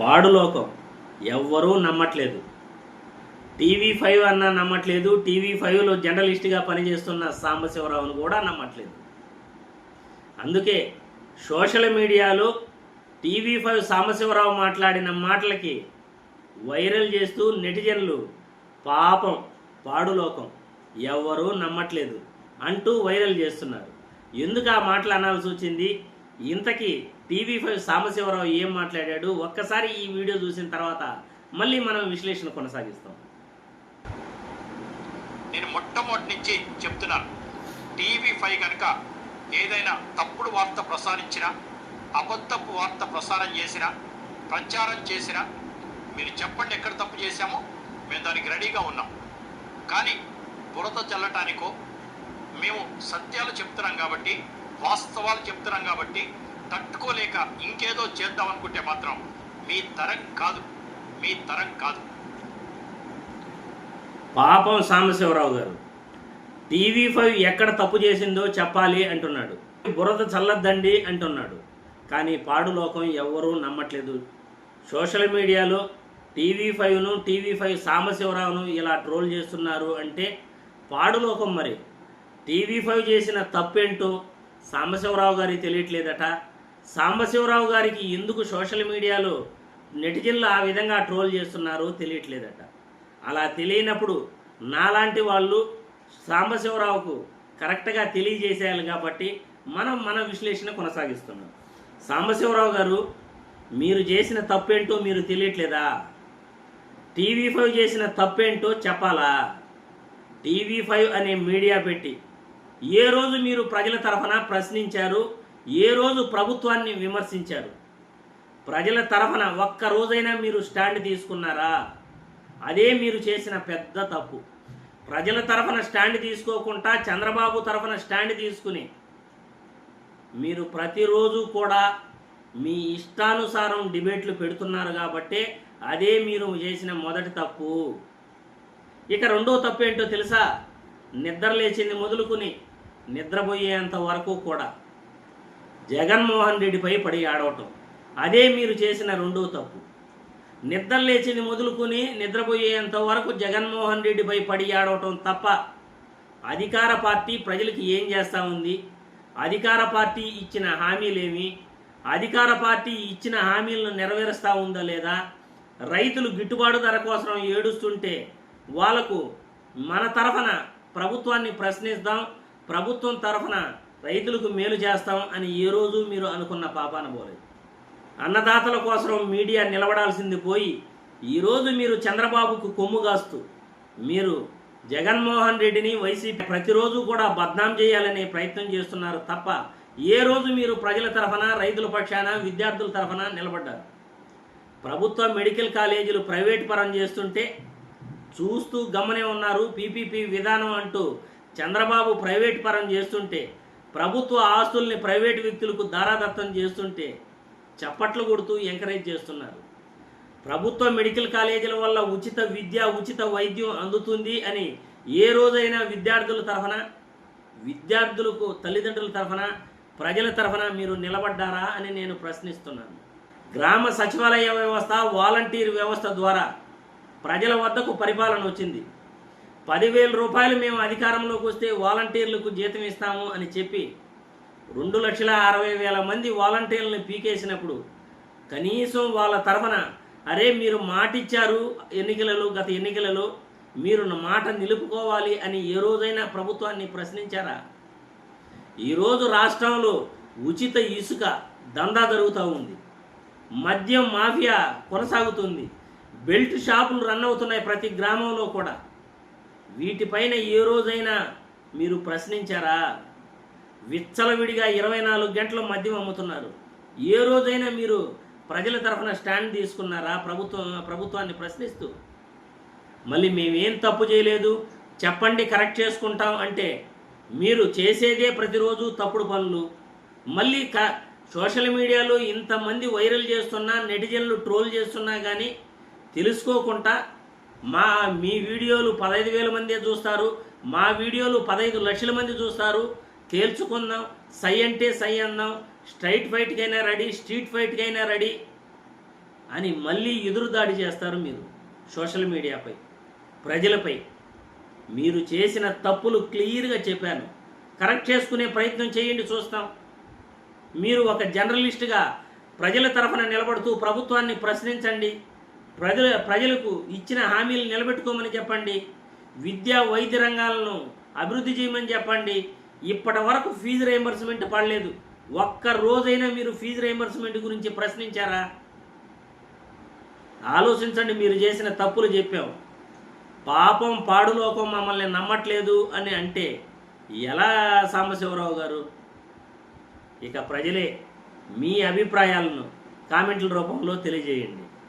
పాడులోకం ఎవ్వరూ నమ్మట్లేదు. TV five అన్న నమ్మట్లేదు. టీవీ ఫైవ్లో జర్నలిస్ట్గా పనిచేస్తున్న సాంబశివరావును కూడా నమ్మట్లేదు. అందుకే సోషల్ మీడియాలో టీవీ ఫైవ్ సాంబశివరావు మాట్లాడిన మాటలకి వైరల్ చేస్తూ నెటిజన్లు పాపం పాడులోకం ఎవ్వరూ నమ్మట్లేదు అంటూ వైరల్ చేస్తున్నారు. ఎందుకు ఆ మాటలు అనాల్సి వచ్చింది? ఇంతకీ టీవీ ఫైవ్ సాంబశివరావు ఏం మాట్లాడాడు? ఒక్కసారి ఈ వీడియో చూసిన తర్వాత మళ్ళీ మనం విశ్లేషణ కొనసాగిస్తాం. నేను మొట్టమొదటి నుంచి చెప్తున్నాను. టీవీ ఫైవ్ కనుక ఏదైనా తప్పుడు వార్త ప్రసారించినా అబద్ధపు వార్త ప్రసారం చేసినా ప్రచారం చేసినా మీరు చెప్పండి ఎక్కడ తప్పు చేశామో మేము దానికి రెడీగా ఉన్నాం. కానీ బురద చల్లటానికో మేము సత్యాలు చెప్తున్నాం కాబట్టి వాస్తవాలు చెప్తున్నాం కాబట్టి తట్టుకోలేక ఇంకేదో చేద్దాం అనుకుంటే మాత్రం మీ తరం కాదు. మీ తరం కాదు. పాపం సాంబశివరావు గారు. టీవీ ఫైవ్ ఎక్కడ తప్పు చేసిందో చెప్పాలి అంటున్నాడు. బురద చల్లద్దండి అంటున్నాడు. కానీ పాడులోకం ఎవ్వరూ నమ్మట్లేదు. సోషల్ మీడియాలో టీవీ ఫైవ్ను టీవీ ఫైవ్ సాంబశివరావును ఇలా ట్రోల్ చేస్తున్నారు అంటే పాడులోకం మరి. టీవీ ఫైవ్ చేసిన తప్పేంటో సాంబశివరావు గారికి తెలియట్లేదట. సాంబశివరావు గారికి ఎందుకు సోషల్ మీడియాలో నెటిజన్లు ఆ విధంగా ట్రోల్ చేస్తున్నారో తెలియట్లేదట. అలా తెలియనప్పుడు నాలాంటి వాళ్ళు సాంబశివరావుకు కరెక్ట్గా తెలియజేసేయాలి కాబట్టి మనం మన విశ్లేషణ కొనసాగిస్తున్నాం. సాంబశివరావు గారు మీరు చేసిన తప్పేంటో మీరు తెలియట్లేదా? టీవీ ఫైవ్ చేసిన తప్పేంటో చెప్పాలా? టీవీ ఫైవ్ అనే మీడియా పెట్టి ఏ రోజు మీరు ప్రజల తరఫున ప్రశ్నించారు ఏ రోజు ప్రభుత్వాన్ని విమర్శించారు? ప్రజల తరఫున ఒక్క రోజైనా మీరు స్టాండ్ తీసుకున్నారా? అదే మీరు చేసిన పెద్ద తప్పు. ప్రజల తరఫున స్టాండ్ తీసుకోకుండా చంద్రబాబు తరఫున స్టాండ్ తీసుకుని మీరు ప్రతిరోజు కూడా మీ ఇష్టానుసారం డిబేట్లు పెడుతున్నారు కాబట్టే అదే మీరు చేసిన మొదటి తప్పు. ఇక రెండో తప్పు ఏంటో తెలుసా? నిద్ర లేచింది మొదలుకుని నిద్రపోయేంత వరకు కూడా జగన్మోహన్ రెడ్డిపై పడి ఆడవటం. అదే మీరు చేసిన రెండో తప్పు. నిద్ర లేచింది మొదలుకొని నిద్రపోయేంత వరకు జగన్మోహన్ రెడ్డిపై పడి ఆడవటం తప్ప అధికార పార్టీ ప్రజలకి ఏం చేస్తూ ఉంది? అధికార పార్టీ ఇచ్చిన హామీలేమి? అధికార పార్టీ ఇచ్చిన హామీలను నెరవేరుస్తూ ఉందా లేదా? రైతులు గిట్టుబాటు ధర కోసం ఏడుస్తుంటే వాళ్ళకు మన తరఫున ప్రభుత్వాన్ని ప్రశ్నిస్తాం ప్రభుత్వం తరఫున రైతులకు మేలు చేస్తాం అని ఏ రోజు మీరు అనుకున్న పాపాన పోలేదు అన్నదాతల కోసం మీడియా నిలబడాల్సింది పోయి ఈరోజు మీరు చంద్రబాబుకు కొమ్ము కాస్తూ మీరు జగన్మోహన్ రెడ్డిని వైసీపీ ప్రతిరోజు కూడా బద్నాం చేయాలనే ప్రయత్నం చేస్తున్నారు తప్ప ఏ రోజు మీరు ప్రజల తరఫున రైతుల పక్షాన విద్యార్థుల తరఫున నిలబడ్డారు. ప్రభుత్వ మెడికల్ కాలేజీలు ప్రైవేట్ పరం చేస్తుంటే చూస్తూ గమనే ఉన్నారు పీపీపీ విధానం అంటూ చంద్రబాబు ప్రైవేట్ పరం చేస్తుంటే ప్రభుత్వ ఆస్తుల్ని ప్రైవేట్ వ్యక్తులకు దారాదత్తం చేస్తుంటే చప్పట్లు కొడుతూ ఎంకరేజ్ చేస్తున్నారు. ప్రభుత్వ మెడికల్ కాలేజీల వల్ల ఉచిత విద్య ఉచిత వైద్యం అందుతుంది అని ఏ రోజైనా విద్యార్థుల తరఫున విద్యార్థులకు తల్లిదండ్రుల తరఫున ప్రజల తరఫున మీరు నిలబడ్డారా అని నేను ప్రశ్నిస్తున్నాను. గ్రామ సచివాలయ వ్యవస్థ వాలంటీర్ వ్యవస్థ ద్వారా ప్రజల వద్దకు పరిపాలన వచ్చింది. పదివేల రూపాయలు మేము అధికారంలోకి వస్తే వాలంటీర్లకు జీతం ఇస్తాము అని చెప్పి రెండు లక్షల అరవై వేల మంది వాలంటీర్లను పీకేసినప్పుడు కనీసం వాళ్ళ తరఫున అరే మీరు మాట ఇచ్చారు ఎన్నికలలో గత ఎన్నికలలో మీరు నా మాట నిలుపుకోవాలి అని ఏ రోజైనా ప్రభుత్వాన్ని ప్రశ్నించారా? ఈరోజు రాష్ట్రంలో ఉచిత ఇసుక దందా జరుగుతూ ఉంది. మద్యం మాఫియా కొనసాగుతుంది. బెల్ట్ షాపులు రన్ అవుతున్నాయి ప్రతి గ్రామంలో కూడా. వీటిపైన ఏ రోజైనా మీరు ప్రశ్నించారా? విచ్చలవిడిగా ఇరవై నాలుగు గంటల మద్యం అమ్ముతున్నారు. ఏ రోజైనా మీరు ప్రజల తరఫున స్టాండ్ తీసుకున్నారా? ప్రభుత్వం ప్రభుత్వాన్ని ప్రశ్నిస్తూ. మళ్ళీ మేమేం తప్పు చేయలేదు? చెప్పండి కరెక్ట్ చేసుకుంటాం అంటే మీరు చేసేదే ప్రతిరోజు తప్పుడు పనులు. మళ్ళీ క సోషల్ మీడియాలో ఇంతమంది వైరల్ చేస్తున్నా నెటిజన్లు ట్రోల్ చేస్తున్నా కానీ తెలుసుకోకుండా మా మీ వీడియోలు పదహైదు వేల మందే చూస్తారు మా వీడియోలు పదహైదు లక్షల మంది చూస్తారు. తేల్చుకుందాం సై అంటే సై అందాం స్ట్రైట్ ఫైట్కైనా రెడీ స్ట్రీట్ ఫైట్కైనా రెడీ అని మళ్ళీ ఎదురుదాడి చేస్తారు మీరు సోషల్ మీడియాపై ప్రజలపై. మీరు చేసిన తప్పులు క్లియర్గా చెప్పాను. కరెక్ట్ చేసుకునే ప్రయత్నం చేయండి చూస్తాం. మీరు ఒక జర్నలిస్ట్గా ప్రజల తరఫున నిలబడుతూ ప్రభుత్వాన్ని ప్రశ్నించండి. ప్రజల ప్రజలకు ఇచ్చిన హామీలు నిలబెట్టుకోమని చెప్పండి. విద్యా వైద్య రంగాలను అభివృద్ధి చేయమని చెప్పండి. ఇప్పటి వరకు ఫీజు రియంబర్స్మెంట్ పడలేదు. ఒక్క రోజైనా మీరు ఫీజు రియంబర్స్మెంట్ గురించి ప్రశ్నించారా? ఆలోచించండి మీరు చేసిన తప్పులు చెప్పాం. పాపం పాడులోకం మమ్మల్ని నమ్మట్లేదు అని అంటే ఎలా సాంబశివరావు గారు? ఇక ప్రజలే మీ అభిప్రాయాలను కామెంట్ల రూపంలో తెలియజేయండి.